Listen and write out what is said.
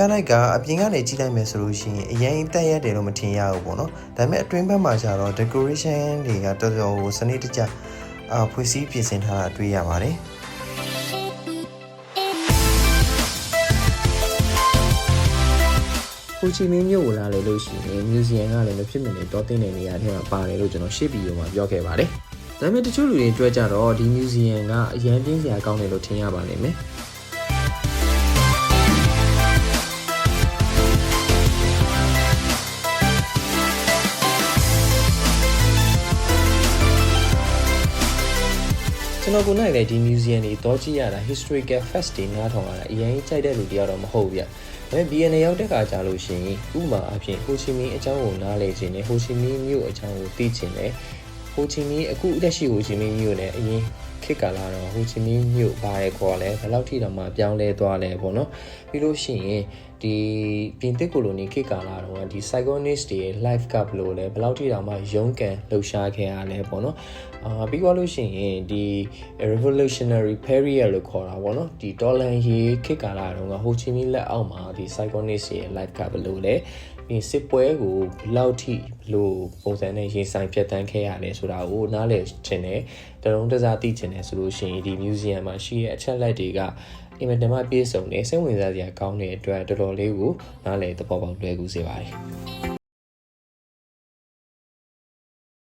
ပြလိုက်က အပြင်ကနေကြည့်လိုက်မယ်ဆိုလို့ရှိရင်အရင်တက်ရတယ်လို့မထင်ရဘူးပေါ့နော်ဒါပေမဲ့အတွင်းဘက်မှာကျတော့ decoration တွေကတော်တော်ကိုစနစ်တကျအာဖွင့်စည်းပြင်ဆင်ထားတာတွေ့ရပါတယ်ဟိုချီမင်းမြို့ကိုလာလေလို့ရှိရင်မြူဇီယံကလည်းမဖြစ်မနေတောတင်းတဲ့နေရာထဲမှာပါတယ်လို့ကျွန်တော်ရှေ့ဗီဒီယိုမှာပြောခဲ့ပါတယ်။ဒါပေမဲ့တချို့လူတွေတွေ့ကြတော့ဒီမြူဇီယံကအရန်ပြင်းစရာကောင်းတယ်လို့ထင်ရပါလိမ့်မယ်။ ကျွန်တော်ကိုနိုင်လေဒီ museum တွေတော့ကြည့်ရတာ historical fest တွေနားထောင်ရတာအရင်ကြိုက်တဲ့လူတယောက်တော့မဟုတ်ဘူးဗျ။ဒါပေမဲ့ BN ရောက်တဲ့ခါကြာလို့ရှိရင်ဥပမာအဖြစ်ဟိုချီမင်းအကြောင်းကိုနားလည်ခြင်းနဲ့ဟိုချီမင်းမြို့အကြောင်းကိုသိခြင်းနဲ့ဟိုချီမင်းအခုလက်ရှိဟိုချီမင်းမြို့နဲ့အရင်ခေတ်ကာလတော့ဟိုချီမင်းမြို့ဘာလဲခေါ်လဲဘယ်လောက်ထိတောင်မှပြောင်းလဲသွားလဲပေါ့နော်။ပြီးလို့ရှိရင်ဒီပြင်သစ်ကိုလိုနီခေတ်ကာလတော့ဒီ psychonist တွေရဲ့ life cup လို့လဲဘယ်လောက်ထိတောင်မှရုန်းကန်လှူရှားခဲ့ရလဲပေါ့နော်။အာပြီးသွားလို့ရှိရင်ဒီ revolutionary period လို့ခေါ်တာပေါ့နော်ဒီဒေါ်လန်ရေးခေတ်ကာလတုန်းကဟိုချီမီလက်အောက်မှာဒီ psychonist ရဲ့ life cup လို့လဲဒီစစ်ပွဲကိုဘယ်လောက်ထိဘလို့ပုံစံနဲ့ရင်ဆိုင်ဖြတ်တန်းခဲ့ရလဲဆိုတာကိုနားလည်ခြင်းနဲ့တလုံးတစားသိခြင်းနဲ့ဆိုလို့ရှိရင်ဒီ museum မှာရှိတဲ့အချက်လက်တွေက အင်မတန်မှပြည့်စုံနေစိတ်ဝင်စားစရာကောင်းတဲ့အတွက်တော်တော်လေးကိုနားလည်သဘောပေါက်လွယ်ကူစေပါတယ်